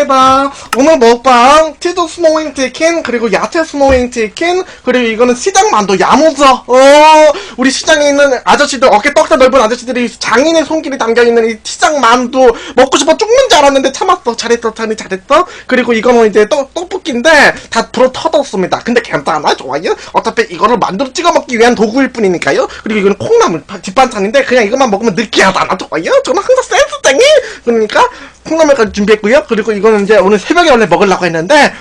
입니다. 오늘 먹방 치즈 스모잉 치킨 그리고 야채 스모잉 치킨 그리고 이거는 시장 만두 야무져. 어 우리 시장에 있는 아저씨들 어깨 떡대 넓은 아저씨들이 장인의 손길이 담겨 있는 이 시장 만두 먹고 싶어 죽는 줄 알았는데 참았어. 잘했어, 찬이 잘했어. 그리고 이거는 이제 떡 떡볶이인데 다 불어 터졌습니다. 근데 괜찮아, 좋아요. 어차피 이거를 만두로 찍어 먹기 위한 도구일 뿐이니까요. 그리고 이거는 콩나물 바- 뒷반찬인데 그냥 이것만 먹으면 느끼하잖아, 좋아요. 저는 항상 센스쟁이. 그러니까 콩나물까지 준비했고요. 그리고 이거는 이제 오늘 새벽에 원래 먹으려고 했는데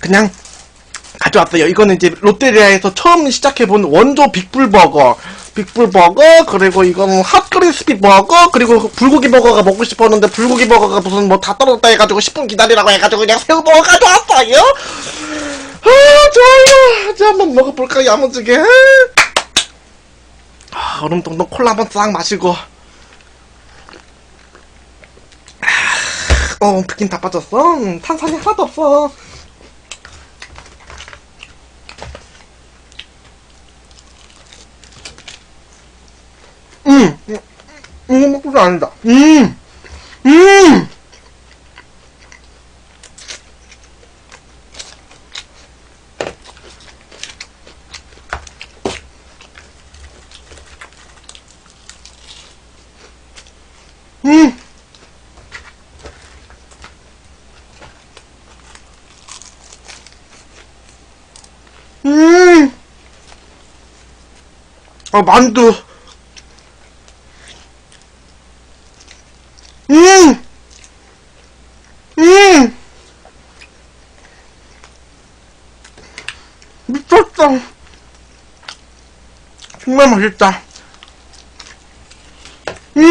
그냥 가져왔어요. 이거는 이제 롯데리아에서 처음 시작해본 원조 빅불버거. 빅불버거, 그리고 이거는 핫크리스피 버거, 그리고 불고기 버거가 먹고 싶었는데 불고기 버거가 무슨 뭐 다 떨어졌다 해가지고 10분 기다리라고 해가지고 그냥 새우버거 가져왔어요. 아, 좋아요. 이제 한번 먹어볼까요, 야무지게. 아, 얼음 동동 콜라 한번 싹 마시고. 어, 피킨 다 빠졌어. 음, 탄산이 하나도 없어. 음, 음, 이거 먹고도 아니다. 음, 음. 음. 음. 아, 만두. 음. 음. 미쳤다. 정말 맛있다. 음.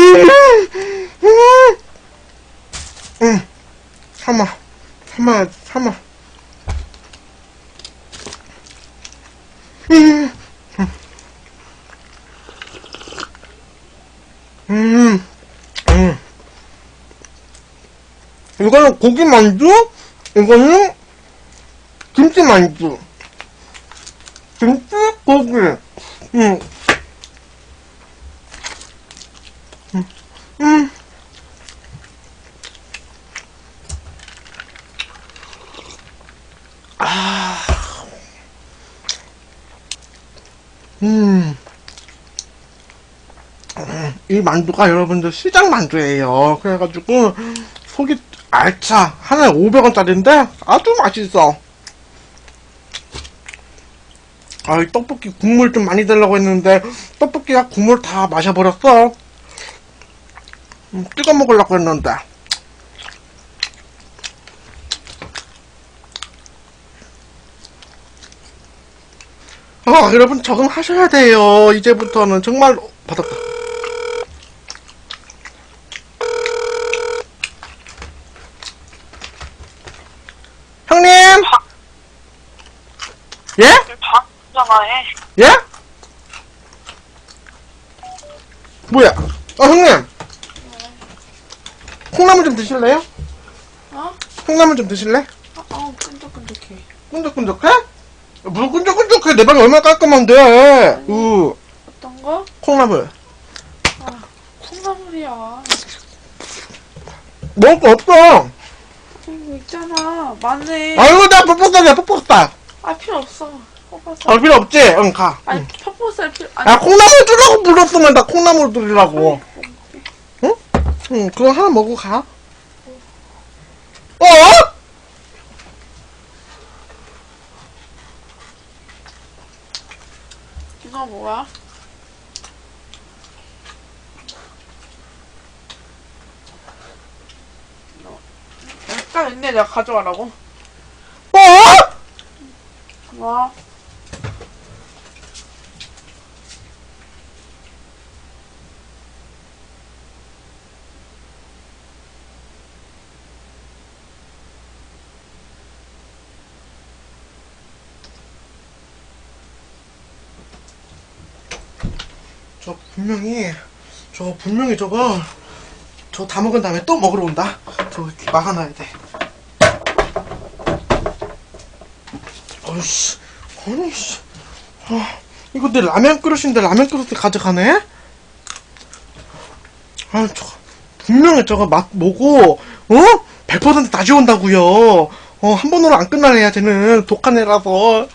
음. 음. 참아. 참아, 참아. 음. 음. 음. 이거는 고기 만두, 이거는 김치 만두. 김치, 고기. 음. 음. 음. 아. 음. 이 만두가 여러분들 시장 만두예요. 그래가지고 속이 알차. 하나에 500원짜리인데 아주 맛있어. 아, 이 떡볶이 국물 좀 많이 달라고 했는데 떡볶이가 국물 다 마셔버렸어. 음, 찍어 먹으려고 했는데. 아, 여러분 적응하셔야 돼요. 이제부터는 정말 받았다. 형님! 예? 전화해. 예? 뭐야? 아, 형님! 콩나물 좀 드실래요? 어? 콩나물 좀 드실래? 어, 어, 끈적끈적해. 끈적끈적해? 뭐 끈적끈적해? 내 방이 얼마나 깔끔한데? 으, 어떤 거? 콩나물. 콩나물이야. 먹을 거 없어! 이거 있잖아. 많네. 아이고, 나 뻑뻑하다, 뻑뻑하다. 아, 필요 없어. 아, 필요 없지? 응, 가. 아니, 응. 뽀뽀살 필요, 아니. 아, 콩나물 주라고 불렀으면 나 콩나물 드리라고. 응? 응, 그거 하나 먹고 가. 어? 이거 뭐야? 이거. 약간 있네, 내가 가져가라고. 어? 와. 저 분명히, 저 분명히 저거, 저 다 먹은 다음에 또 먹으러 온다. 저 막아놔야 돼. 어이씨, 아니, 씨. 아, 이거 내 라면 그릇인데 라면 그릇을 가져가네? 아, 저, 분명히 저거 맛 보고, 어? 100% 다시 온다고요. 어, 한 번으로 안 끝나네야 쟤는 독한 애라서.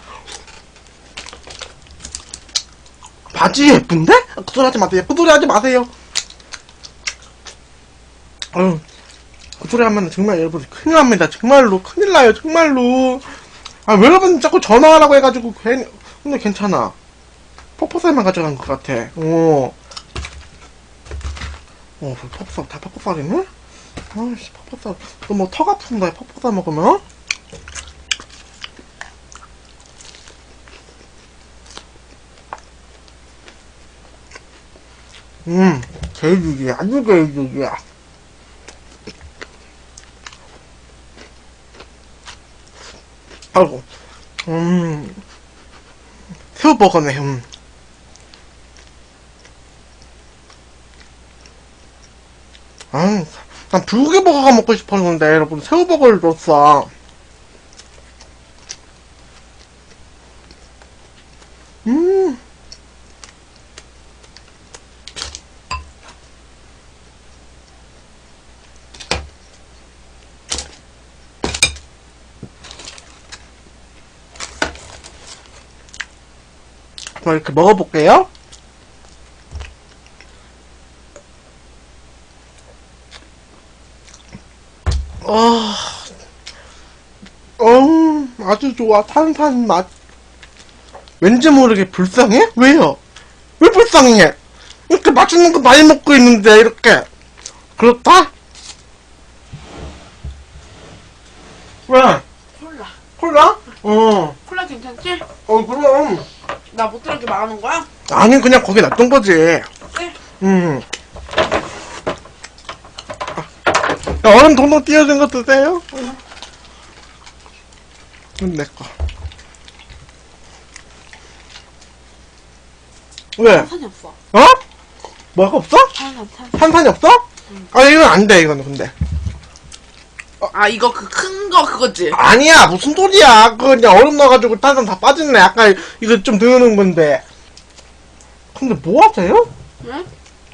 바지 예쁜데? 그 소리 하지 마세요. 그 소리 하지 마세요. 어휴, 그 소리 하면 정말 여러분 큰일 납니다. 정말로 큰일 나요. 정말로. 아, 왜 여러분 자꾸 전화하라고 해가지고 괜히 근데 괜찮아. 폭포살만 가져간 것 같아. 어. 어, 폭포살 다 폭포살이네? 아이씨, 폭포살. 너뭐 턱 아픈다, 폭포살 먹으면? 음, 개죽이야. 아주 개죽이야. 아이고, 음, 새우버거네, 음. 아, 난 불고기 버거가 먹고 싶었는데, 여러분, 새우버거를 줬어. 음. 자, 이렇게 먹어볼게요. 아, 어, 아주 좋아. 탄산 맛. 왠지 모르게 불쌍해? 왜요? 왜 불쌍해? 이렇게 맛있는 거 많이 먹고 있는데, 이렇게. 그렇다? 왜? 콜라. 콜라? 어, 콜라 괜찮지? 어, 그럼. 나 못 들어게 막아놓은 거야? 아니, 그냥 거기 놔둔 거지. 네. 음. 야, 얼음 동동 띄워준 거 드세요? 이건 내 거. 왜? 탄산이 없어. 어? 뭐가 없어? 탄산, 탄산. 탄산이 없어? 아, 이건 안 돼, 이거는 근데. 아, 이거 그 큰 거 그거지? 아니야, 무슨 소리야. 그거 그냥 얼음 넣어가지고 탄산 다 빠졌네. 아까 이거 좀 드는 건데. 근데 뭐 하세요? 응?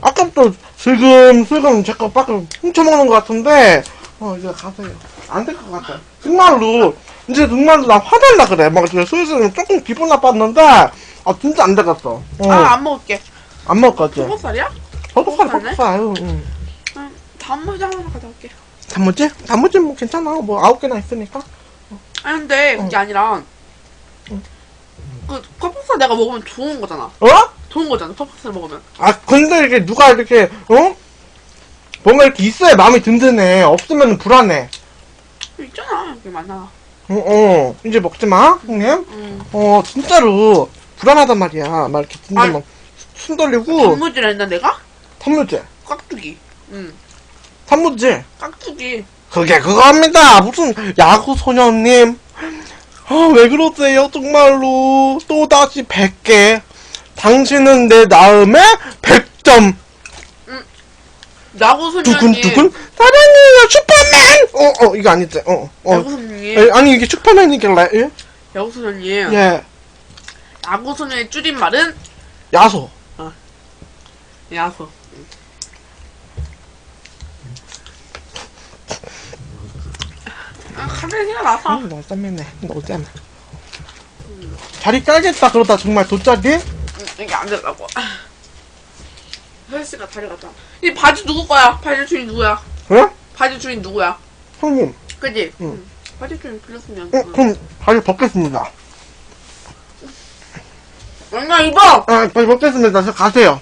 아까부터 슬금슬금 제거 밖을 훔쳐먹는 것 같은데, 어, 이제 가세요. 안 될 것 같아. 정말로, 이제 정말로 나 화낼라 그래. 막, 슬슬 조금 기분 나빴는데, 아, 진짜 안 되겠어. 어, 아, 안 먹을게. 안 먹을 거지. 소보살이야? 저도 살, 아유, 응. 응. 단무지 하나 가져올게. 단무지? 단무지 뭐 괜찮아. 뭐 아홉 개나 있으니까. 아니, 근데 그게 아니라. 그, 컵밥살 내가 먹으면 좋은 거잖아. 어? 좋은 거잖아, 컵밥살 먹으면. 아, 근데 이게 누가 이렇게, 어? 뭔가 이렇게 있어야 마음이 든든해. 없으면 불안해. 있잖아, 이게 많아. 어, 어. 이제 먹지 마, 형님. 응. 어, 진짜로. 불안하단 말이야. 막 이렇게 든든 아니. 막, 순 돌리고. 단무지를 했나, 내가? 탄무지. 깍두기. 응. 탄무지. 깍두기. 그게 그거입니다. 무슨 야구 소녀님. 아, 왜 그러세요, 정말로. 또다시 100개. 당신은 내 다음에 100점. 야구 소녀님. 두근두근. 사랑해요, 슈퍼맨! 어, 어, 이거 아니지. 어, 어. 야구 소녀님. 에, 아니, 이게 슈퍼맨이길래, 예? 야구 소녀님. 예. 야구 소녀의 줄임말은 야소. 야소. 아, 카메라 생각나서. 아, 너무 쌈매네. 너무 쌈매. 자리 깔겠다, 그러다 정말 돗자리? 응, 이게 안 되려고. 헬스가 다리 갔다. 이 바지 누구 거야? 바지 주인 누구야? 응? 바지 주인 누구야? 형님, 그지? 응. 응. 바지 주인 빌렸으면. 어, 그럼 자리 벗겠습니다. 얼마 입어? 아, 빨리 벗겠습니다. 저 가세요.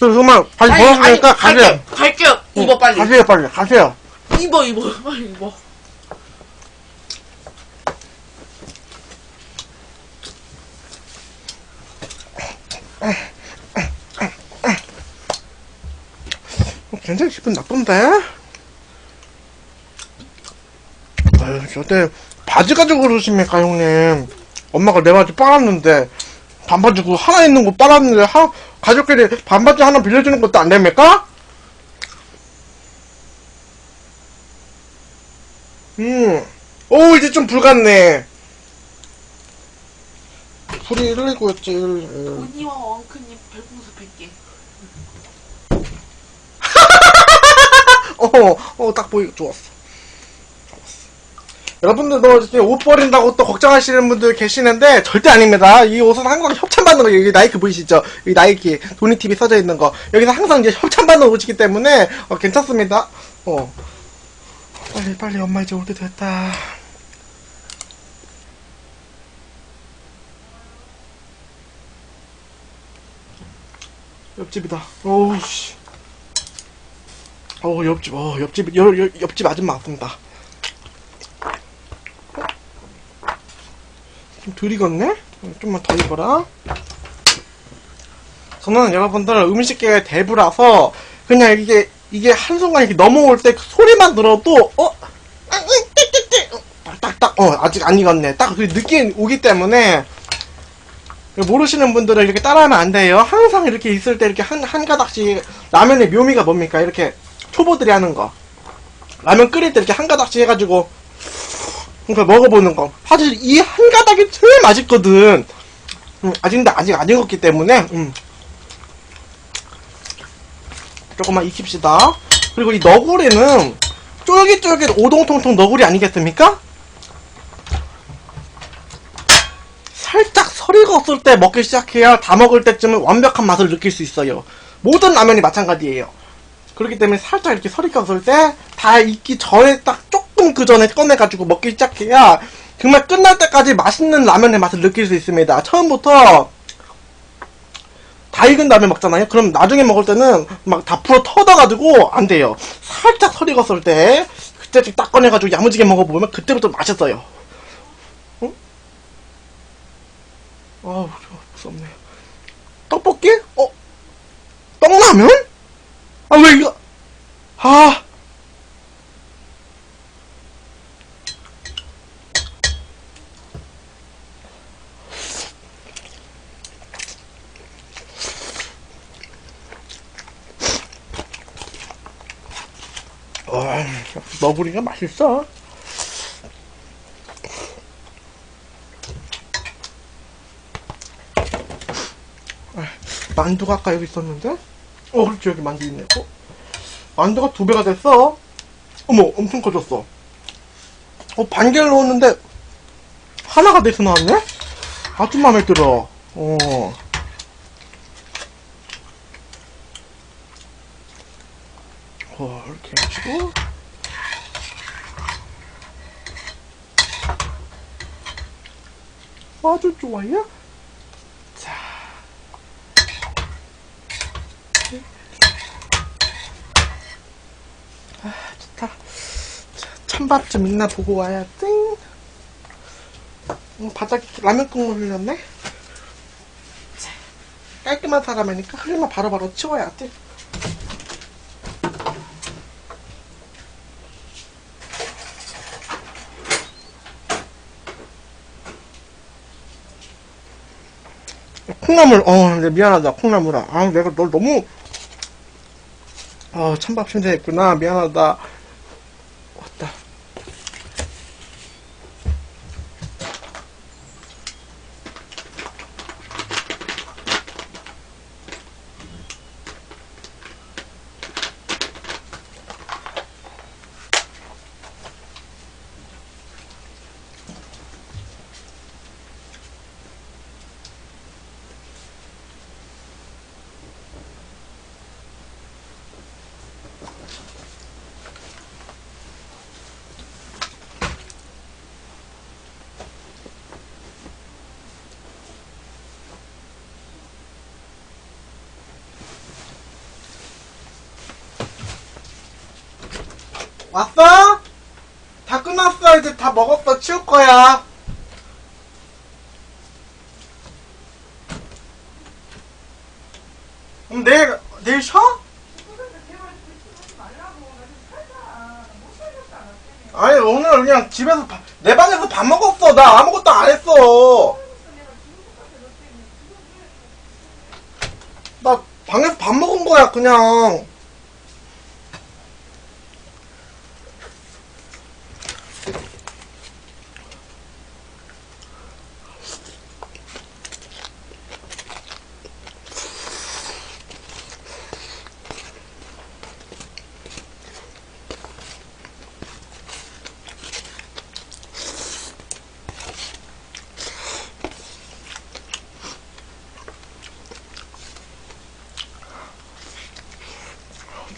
저 정말 바지 아니, 벗었으니까 아니, 가세요. 갈게. 갈게요. 입어, 응, 빨리. 가세요, 빨리. 가세요. 입어, 입어. 빨리 입어. 어, 굉장히 기분 나쁜데? 아유, 저때 바지 가지고 그러십니까, 형님? 엄마가 내 바지 빨았는데, 반바지 그 하나 있는 거 빨았는데, 하, 가족끼리 반바지 하나 빌려주는 것도 안 됩니까? 음, 좀 불같네. 불이 흘리고 있지. 언니와 엉크님 별풍수 100개. 어, 어, 딱 보이고 좋았어. 여러분들도 이렇게 옷 버린다고 또 걱정하시는 분들 계시는데 절대 아닙니다. 이 옷은 항상 협찬받는 거예요. 여기 나이키 보이시죠? 이 나이키 도니TV 써져 있는 거. 여기서 항상 이제 협찬받는 옷이기 때문에 어, 괜찮습니다. 어. 빨리 빨리 엄마 이제 올 때 됐다. 옆집이다. 어우 씨. 어 옆집 어 옆집 여, 여, 옆집 아줌마 왔습니다. 좀 덜 익었네? 어, 좀만 더 익어라. 저는 여러분들 음식계의 대부라서 그냥 이게 이게 한순간 이렇게 넘어올 때 그 소리만 들어도 어? 아, 으, 띠띠띠. 어, 딱딱 어 아직 안 익었네. 딱 그 느낌이 오기 때문에 모르시는 분들은 이렇게 따라하면 안 돼요. 항상 이렇게 있을 때 이렇게 한, 한 가닥씩 라면의 묘미가 뭡니까? 이렇게 초보들이 하는 거. 라면 끓일 때 이렇게 한 가닥씩 해가지고 그러니까 먹어보는 거. 사실 이 한 가닥이 제일 맛있거든. 음, 아직 아직 안 익었기 때문에 음. 조금만 익힙시다. 그리고 이 너구리는 쫄깃쫄깃 오동통통 너구리 아니겠습니까? 살짝 설이 익었을 때 먹기 시작해야 다 먹을 때쯤은 완벽한 맛을 느낄 수 있어요. 모든 라면이 마찬가지예요. 그렇기 때문에 살짝 이렇게 설이 익었을 때 다 익기 전에 딱 조금 그 전에 꺼내가지고 먹기 시작해야 정말 끝날 때까지 맛있는 라면의 맛을 느낄 수 있습니다. 처음부터 다 익은 다음에 먹잖아요. 그럼 나중에 먹을 때는 막 다 풀어 터져가지고 안 돼요. 살짝 설이 익었을 때 그때 딱 꺼내가지고 야무지게 먹어보면 그때부터 맛있어요. 응? 아우 무섭네. 떡볶이? 어? 떡라면? 아 왜 이거? 아. 와, 너구리가 맛있어. 만두가 아까 여기 있었는데? 어, 그렇지, 여기 만두 있네. 어? 만두가 두 배가 됐어. 어머, 엄청 커졌어. 어, 반 개를 넣었는데, 하나가 돼서 나왔네? 아주 마음에 들어. 어. 어, 이렇게 해가지고. 아주 좋아요. 아, 좋다. 자, 찬밥 좀 있나 보고 와야 띵. 음, 바닥에 라면 국물 흘렸네. 자, 깔끔한 사람이니까 흘리면 바로바로 치워야 돼. 콩나물, 어, 근데 미안하다, 콩나물아. 아, 내가 널 너무, 어, 찬밥 침대했구나. 미안하다. 왔어? 다 끝났어. 이제 다 먹었어. 치울 거야. 그럼 내일, 내일 쉬어? 아니, 오늘 그냥 집에서 밥, 내 방에서 밥 먹었어. 나 아무것도 안 했어. 나 방에서 밥 먹은 거야, 그냥.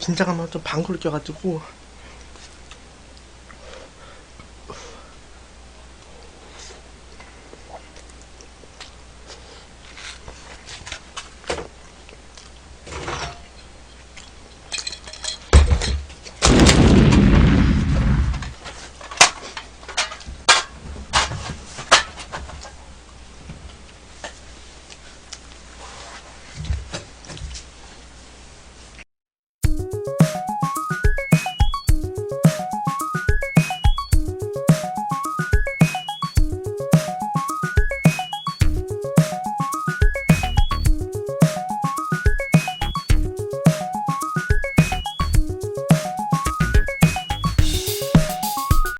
긴장하면 좀 방구를 껴가지고